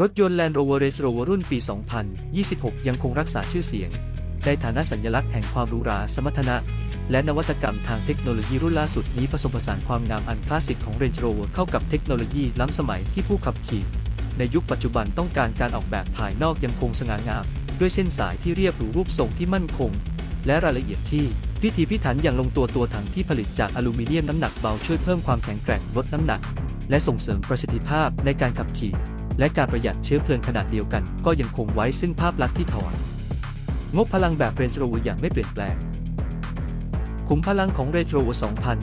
รถยนต์ Land Rover Range Rover รุ่นปี 2026 ยังคงรักษาชื่อเสียง ในฐานะสัญลักษณ์แห่งความหรูหรา สมรรถนะ และนวัตกรรมทางเทคโนโลยีรุ่นล่าสุดนี้ผสมผสานความงามอันคลาสสิกของ Range Rover เข้ากับเทคโนโลยีล้ำสมัยที่ผู้ขับขี่ ในยุคปัจจุบันต้องการการออกแบบภายนอกยังคงสง่างาม ด้วยเส้นสายที่เรียบหรูรูปทรงที่มั่นคง และรายละเอียดที่พิถีพิถันอย่างลงตัวตัวถังที่ผลิตจากอลูมิเนียมน้ำหนักเบาช่วยเพิ่มความแข็งแกร่งลดน้ำหนัก และส่งเสริมประสิทธิภาพในการขับขี่ และการประหยัดเชื้อเพลิงขนาดเดียวกัน ก็ยังคงไว้ซึ่งภาพลักษณ์ที่ถอน งบพลังแบบ Range Rover อย่างไม่เปลี่ยนแปลงขุมพลังของ Range Rover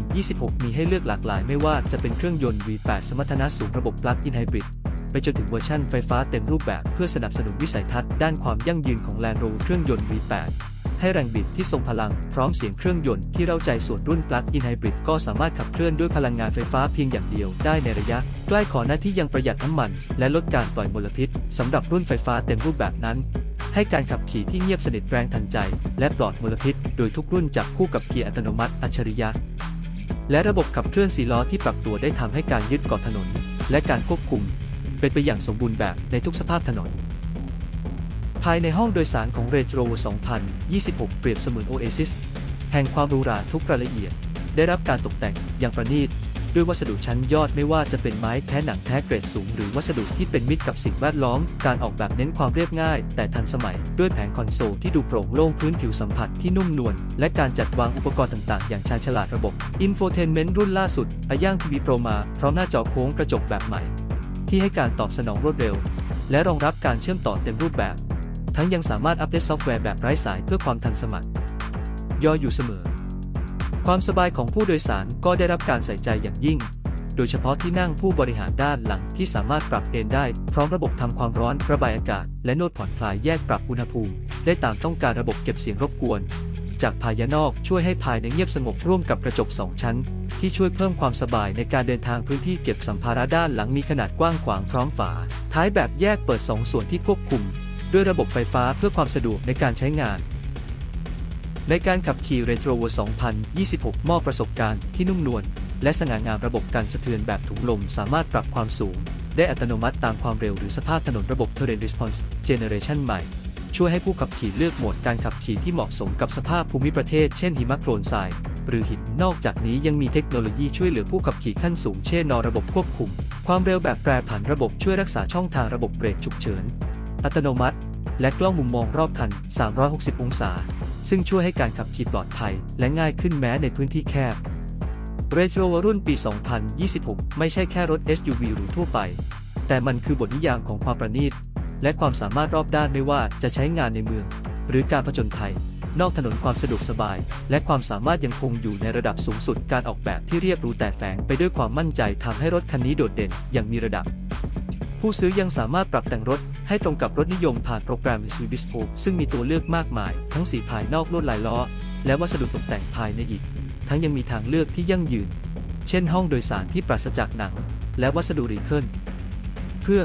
2026 มีให้เลือกหลากหลายไม่ว่าจะเป็นเครื่องยนต์ V8 สมรรถนะสูงระบบ Plug-in Hybrid ไปจนถึงเวอร์ชั่นไฟฟ้าเต็มรูปแบบเพื่อสนับสนุนวิสัยทัศน์ด้านความยั่งยืนของ Land Rover เครื่องยนต์ V8 ให้แรงบิดที่ทรงพลัง พร้อมเสียงเครื่องยนต์ที่เร้าใจส่วนรุ่น Plug-in Hybrid ก็สามารถขับเคลื่อนด้วยพลังงานไฟฟ้าเพียงอย่างเดียวได้ในระยะ ใกล้ขอหน้าที่ยังประหยัดน้ำมัน และลดการปล่อยมลพิษสำหรับรุ่นไฟฟ้าเต็มรูปแบบนั้น ให้การขับขี่ที่เงียบสนิทแรงทันใจ และปลอดมลพิษ โดยทุกรุ่นจับคู่กับเกียร์อัตโนมัติอัจฉริยะและระบบขับเคลื่อนสีล้อที่ปรับตัวได้ทำให้การยึดเกาะถนน และการควบคุม เป็นไปอย่างสมบูรณ์แบบในทุกสภาพถนน ภายในห้องโดยสารของ Range Rover 2026 เปรียบเสมือนโอเอซิสแห่งความหรูหราทุกรายละเอียด ได้รับการตกแต่งอย่างประณีต ด้วยวัสดุชั้นยอดไม่ว่าจะเป็นไม้แท้หนังแท้เกรดสูง หรือวัสดุที่เป็นมิตรกับสิ่งแวดล้อม การออกแบบเน้นความเรียบง่าย แต่ทันสมัย ด้วยแผงคอนโซลที่ดูโปร่งโล่งพื้นผิวสัมผัสที่นุ่มนวล และการจัดวางอุปกรณ์ต่าง ๆ อย่างชาญฉลาดระบบ Infotainment รุ่นล่าสุดอาย่างทีวีโปรมาพร้อมหน้าจอโค้งกระจกแบบใหม่ ที่ให้การตอบสนองรวดเร็ว และรองรับการเชื่อมต่อเต็มรูปแบบ ทั้งยังสามารถอัปเดตซอฟต์แวร์แบบไร้สายเพื่อความทันสมัครยออยู่เสมอ ความสบายของผู้โดยสารก็ได้รับการใส่ใจอย่างยิ่ง โดยเฉพาะที่นั่งผู้บริหารด้านหลังที่สามารถปรับเอนได้ พร้อมระบบทำความร้อนระบายอากาศ และโนดผ่อนคลายแยกปรับอุณหภูมิ ได้ตามต้องการระบบเก็บเสียงรบกวน จากภายนอกช่วยให้ภายในเงียบสงบร่วมกับกระจก 2 ชั้น ที่ช่วยเพิ่มความสบายในการเดินทางพื้นที่เก็บสัมภาระด้านหลังมีขนาดกว้างขวางพร้อมฝา ท้ายแบบแยกเปิด 2 ส่วนที่ควบคุม ด้วยระบบไฟฟ้าเพื่อความสะดวกในการใช้งาน ในการขับขี่ Range Rover 2026 มอบประสบการณ์ที่นุ่มนวลและสง่างามระบบการสะเทือนแบบถุงลมสามารถปรับความสูง ได้อัตโนมัติตามความเร็วหรือสภาพถนนระบบ Terrain Response Generation ใหม่ ช่วยให้ผู้ขับขี่เลือกโหมดการขับขี่ที่เหมาะสมกับสภาพภูมิประเทศเช่นหิมะโคลนทรายหรือหินนอกจากนี้ยังมีเทคโนโลยีช่วยเหลือผู้ขับขี่ขั้นสูงเช่นนอระบบควบคุม ความเร็วแบบแปรผันระบบช่วยรักษาช่องทางระบบเบรกฉุกเฉิน อัตโนมัติ และกล้องมุมมองรอบคัน 360 องศา ซึ่งช่วยให้การขับขี่ปลอดภัย และง่ายขึ้นแม้ในพื้นที่แคบ Range Rover รุ่นปี 2026 ไม่ใช่แค่รถ SUV หรูทั่วไป แต่มันคือบทนิยามของความประณีต และความสามารถรอบด้านไม่ว่าจะใช้งานในเมือง หรือการผจญภัย นอกถนนความสะดวกสบาย และความสามารถยังคงอยู่ในระดับสูงสุดการออกแบบที่เรียบหรูแต่แฝงไปด้วยความมั่นใจทำให้รถคันนี้โดดเด่นอย่างมีระดับ ผู้ซื้อยังสามารถปรับแต่งรถให้ตรงกับรถนิยมผ่านโปรแกรม s u b i s p o ซึ่งมีตัวเลือกมากมาย ทั้งสีภายนอกลวดลายล้อ และวัสดุตกแต่งภายในอีก ทั้งยังมีทางเลือกที่ยั่งยืน เช่นห้องโดยสารที่ปราศจากหนัง และวัสดุรีเคิลเพื่อ